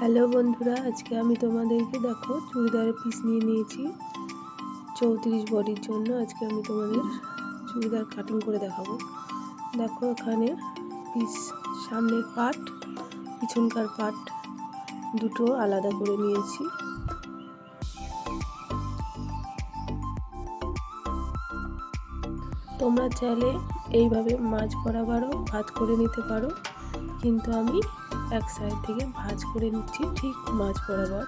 Hello বন্ধুরা, আজকে আমি তোমাদেরকে দেখো চুড়িদারের পিস নিয়ে নিয়েছি। চৌত্রিশ বডির জন্য আজকে আমি তোমাদের চুড়িদার কাটিং করে দেখাবো। দেখো এখানে পিস সামনের পাট পিছনকার পাট দুটো আলাদা করে নিয়েছি। তোমরা চাইলে এইভাবে মাছ বরাবরও ভাজ করে নিতে পারো, কিন্তু আমি এক সাইড থেকে ভাজ করে নিচ্ছি, ঠিক মাছ বরাবর।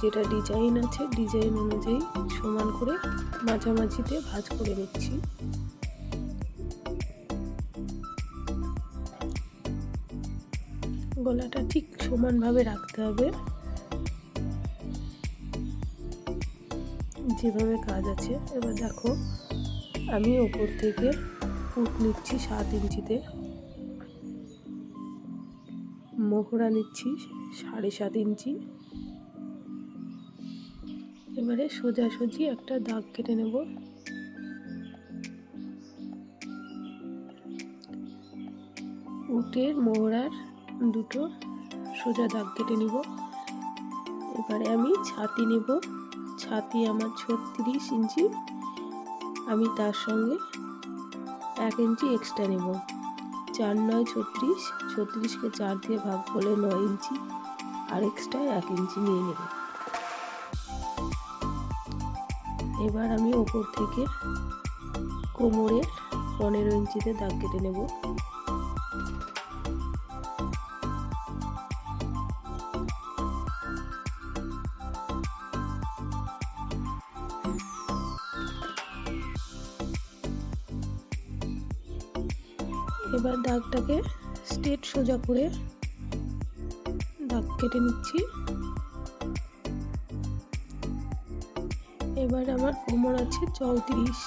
যেটা ডিজাইন আছে ডিজাইন অনুযায়ী সমান করে মাঝামাঝিতে ভাজ করে নিচ্ছি। গলাটা ঠিক সমানভাবে রাখতে হবে। যেভাবে কাজ আছে, এবার দেখো, আমি ওপর থেকে ফুট নিচ্ছি সাত ইঞ্চিতে। মোহরা নিচ্ছি সাড়ে সাত ইঞ্চি। এবারে সোজাসুজি একটা দাগ কেটে নেব। উটের মোহরার দুটো সোজা দাগ কেটে নিব। এবারে আমি ছাতি নেব। ছাতি আমার ছত্রিশ ইঞ্চি। আমি তার সঙ্গে এক ইঞ্চি এক্সট্রা নেব। চার নয় ছত্রিশ, ছত্রিশকে চার দিয়ে ভাগ করলে নয় ইঞ্চি, আর এক্সট্রা এক ইঞ্চি নিয়ে নেব। এবার আমি ওপর থেকে কোমরের পনেরো ইঞ্চিতে দাগ কেটে নেব। এবার দাগটাকে স্ট্রেট সোজা করে দাগ কেটে নিচ্ছি। এবার আমার কোমর আছে চৌত্রিশ।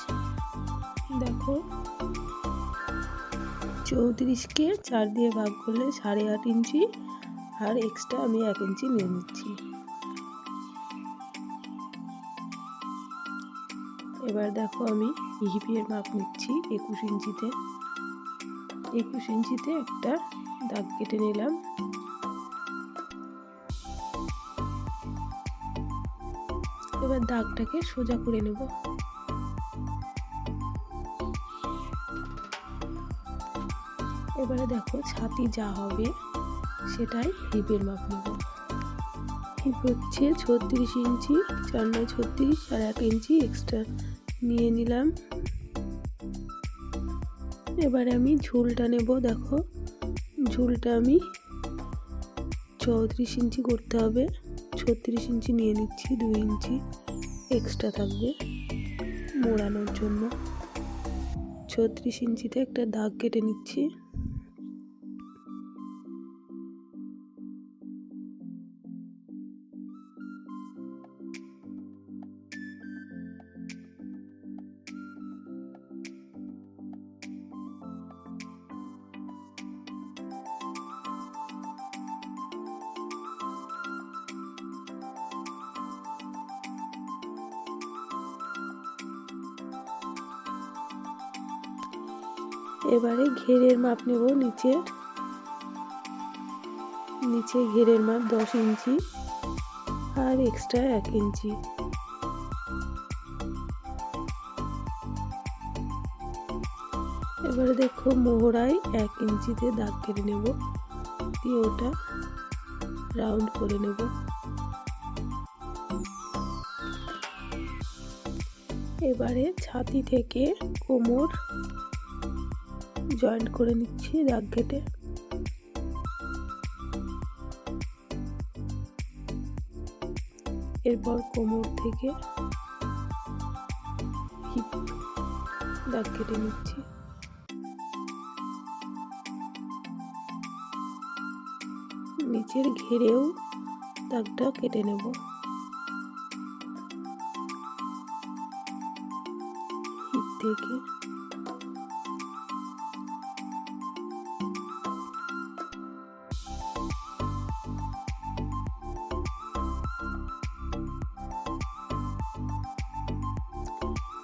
দেখো, চৌত্রিশকে চার দিয়ে ভাগ করলে সাড়ে আট ইঞ্চি, আর এক্সট্রা আমি এক ইঞ্চি নিয়ে নিচ্ছি। এবার দেখো আমি হিপিয়ের মাপ নিচ্ছি একুশ ইঞ্চিতে। একুশ ইঞ্চিতে একটা দাগ কেটে নিলাম। এবার দাগটাকে সোজা করে নেব। এবারে দেখো ছাতি যা হবে সেটাই হিপের মাপ নেব। হিপ হচ্ছে ছত্রিশ ইঞ্চি, চার নয় ছত্রিশ আর এক ইঞ্চি এক্সট্রা নিয়ে নিলাম। এবারে আমি ঝুলটা নেব, দেখো। ঝুলটা আমি চৌত্রিশ ইঞ্চি করতে হবে। ছত্রিশ ইঞ্চি নিয়ে নিচ্ছি, দুই ইঞ্চি এক্সট্রা থাকবে মোড়ানোর জন্য। ছত্রিশ ইঞ্চিতে একটা দাগ কেটে নিচ্ছি। এবারে ঘেরের মাপ নেব নিচে। নিচে ঘেরের মাপ দশ ইঞ্চি আর এক্সট্রা এক ইঞ্চি। এবারে দেখো মোহরায় এক ইঞ্চিতে দাগ কেটে নেব, দিয়ে ওটা রাউন্ড করে নেব। এবারে ছাতি থেকে কোমর জয়েন্ট করে নিচ্ছি দাগ কেটে এরপর কোমর থেকে হিপ দাগ কেটে নিচ্ছি। নিচের ঘেরেও দাগটা কেটে নেব। হিপ থেকে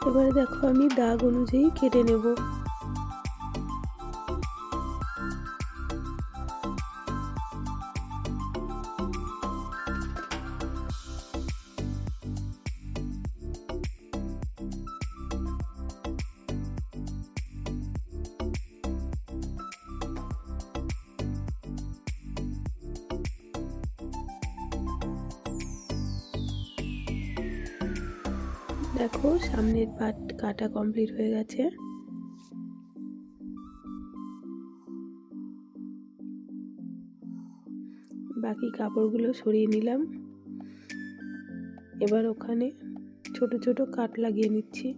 এবারে দেখো আমি দাগ অনুযায়ী কেটে নেব। দেখো, সামনের পাট কাটা কমপ্লিট হয়ে গেছে। বাকি কাপড়গুলো সরিয়ে নিলাম। এবার ওখানে ছোট ছোট কাট লাগিয়ে নিচ্ছি।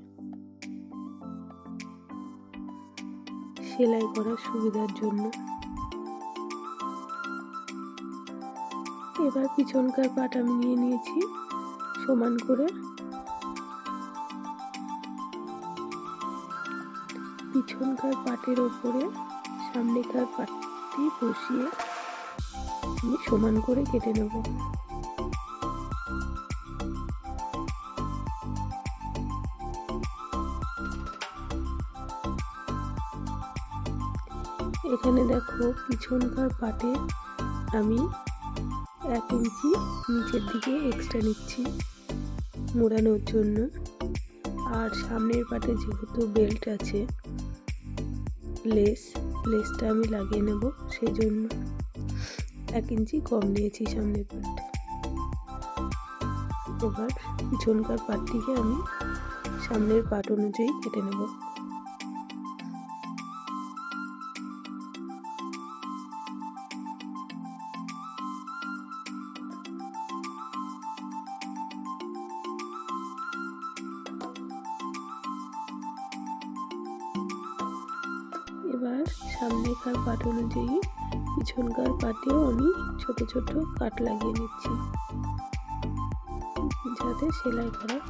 সেলাই করার সুবিধার জন্য। এবার পিছনকার পাট আমি নিয়ে নিয়েছি, সমান করে। পিছনকার পাটের ওপরে, সামনেকার পাটটি বসিয়ে আমি সমান করে কেটে নেব। এখানে দেখো পিছনকার পাটে আমি এক ইঞ্চি নিচের দিকে এক্সট্রা নিচ্ছি মোড়ানোর জন্য। আর সামনের পাটে যেহেতু বেল্ট আছে লেস, লেসটা আমি লাগিয়ে নেব, সেই জন্য এক ইঞ্চি কম নিয়েছি সামনের পাট। এবার পিছনকার পাটটিকে আমি সামনের পাট অনুযায়ী কেটে নেব। এবার সামনেকার পাট অনুযায়ী পিছনকার পাটেও আমি ছোট ছোট কাট লাগিয়ে নিচ্ছি, যাতে সেলাই করার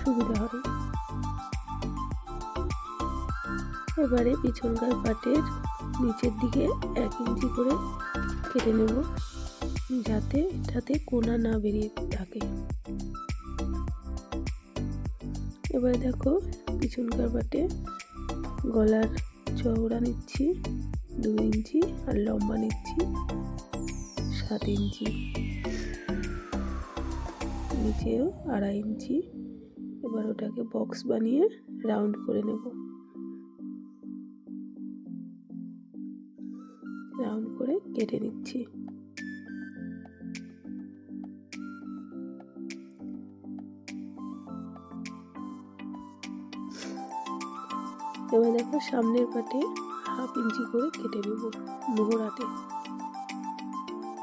সুবিধা হবে এবারে পিছনকার পাটের নিচের দিকে এক ইঞ্চি করে কেটে নেব, যাতে এটাতে কোনা না বেরিয়ে থাকে। এবারে দেখো পিছনকার পাটে গলার চওড়া নিচ্ছি, দু ইঞ্চি আর লম্বা নিচ্ছি, সাত ইঞ্চি। নিচেও আড়াই ইঞ্চি। এবার ওটাকে বক্স বানিয়ে রাউন্ড করে নেব। রাউন্ড করে কেটে নিচ্ছি। এবার দেখো সামনের পাটে হাফ ইঞ্চি করে কেটে নেব মোহরাতে।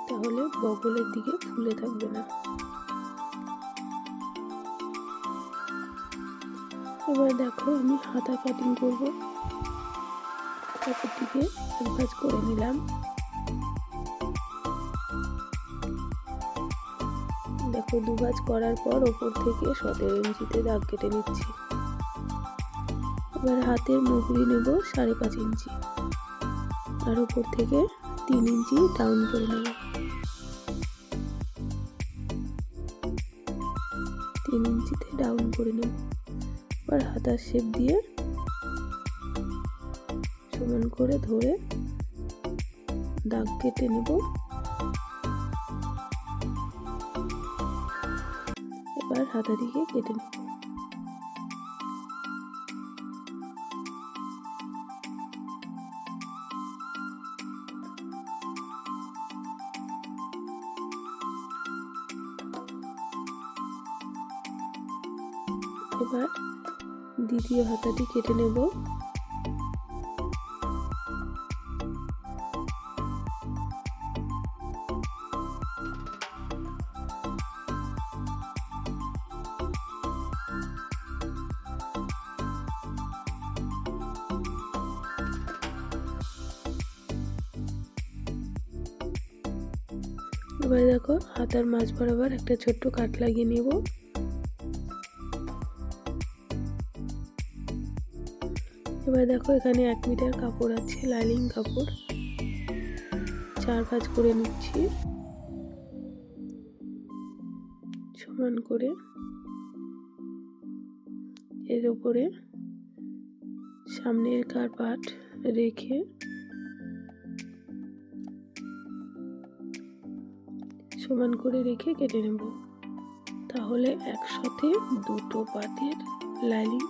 তাহলে বগলের দিকে ফুলে থাকবে না। এবার দেখো আমি হাতা কাটিং করব। কাপড়টিকে এক ভাজ করে নিলাম। দেখো দু করার পর ওপর থেকে সতেরো ইঞ্চিতে দাগ কেটে নিচ্ছি। এবার হাতের মুগুরি নেব সাড়ে পাঁচ ইঞ্চি। আর ওপর থেকে তিন ইঞ্চি ডাউন করে নেব। তিন ইঞ্চিতে ডাউন করে নেব। এবার হাতার শেপ দিয়ে সমান করে ধরে দাগ কেটে নেব। এবার হাতা দিকে কেটে নেব। এবার দ্বিতীয় হাতাটি কেটে নেব। এবার দেখো, হাতার মাছ বরাবর একটা ছোট্ট কাট লাগিয়ে নেব। এবার দেখো এখানে এক মিটার কাপড় আছে লাইলিং কাপড়। চার ভাজ করে নিচ্ছি। সমান করে। এর উপরে সামনের কারপাট রেখে সমান করে রেখে কেটে নেব। তাহলে একসাথে দুটো পাটের লাইনিং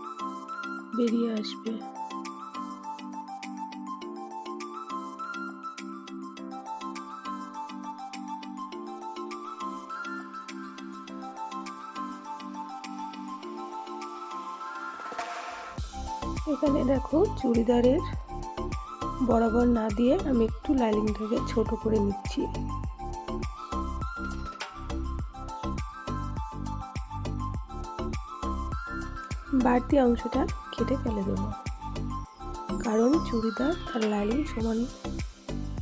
বেরিয়ে আসবে। এখানে দেখো চুড়িদারের বরাবর না দিয়ে আমি একটু লাইনিংটাকে ছোট করে নিচ্ছি। বাড়তি অংশটা কেটে ফেলে দেবো। কারণ চুড়িদার আর লাইনিং সমান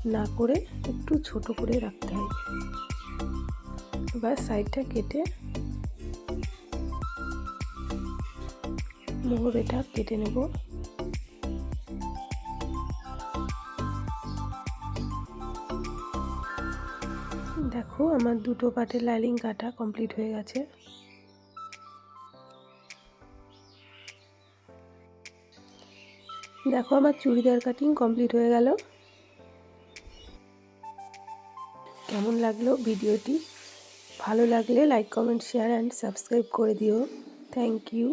না করে একটু ছোট করে রাখতে হয়। এবার সাইডটা কেটে মোহরেটা কেটে নেব। দেখো, আমার দুটো পাটের লাইলিং কাটা কমপ্লিট হয়ে গেছে। দেখো, আমার চুড়িদার কাটিং কমপ্লিট হয়ে গেল। কেমন লাগল ভিডিওটি? ভালো লাগলে like, comment, share, and subscribe করে দিও। Thank you.